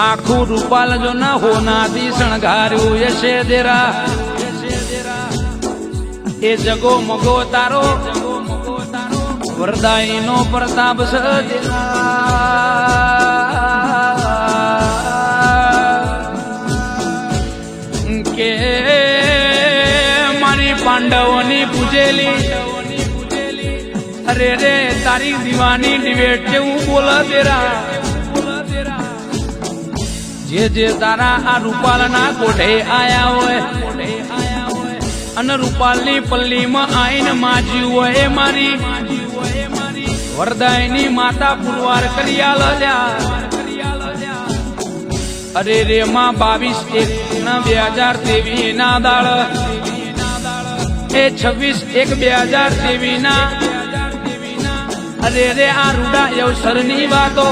આખું રૂપાલ જો ના હોનાથી શણગાર્યું યશે દેરા. એ જગો મગો તારો. વરદાઈ નો પ્રતાપ કે મારી પાંડવોની પૂજેલી. અરે રે, તારી દીવાની ડિબેટ જેવું બોલ તેરા જે જે તારા આ રૂપાલના કોઠે આયા હોય. અને રૂપાલની પલ્લીમાં આઈને માજી હોય એ મારી. વરદાયની માતા પુરવાર કરી આલ્યા અરે રે માં બાવીસ એક બે હજાર તેવી ના દાળ. એ છવ્વીસ એક બે હજાર તેવી ના અરે રે આ રૂડા અવસરની વાતો.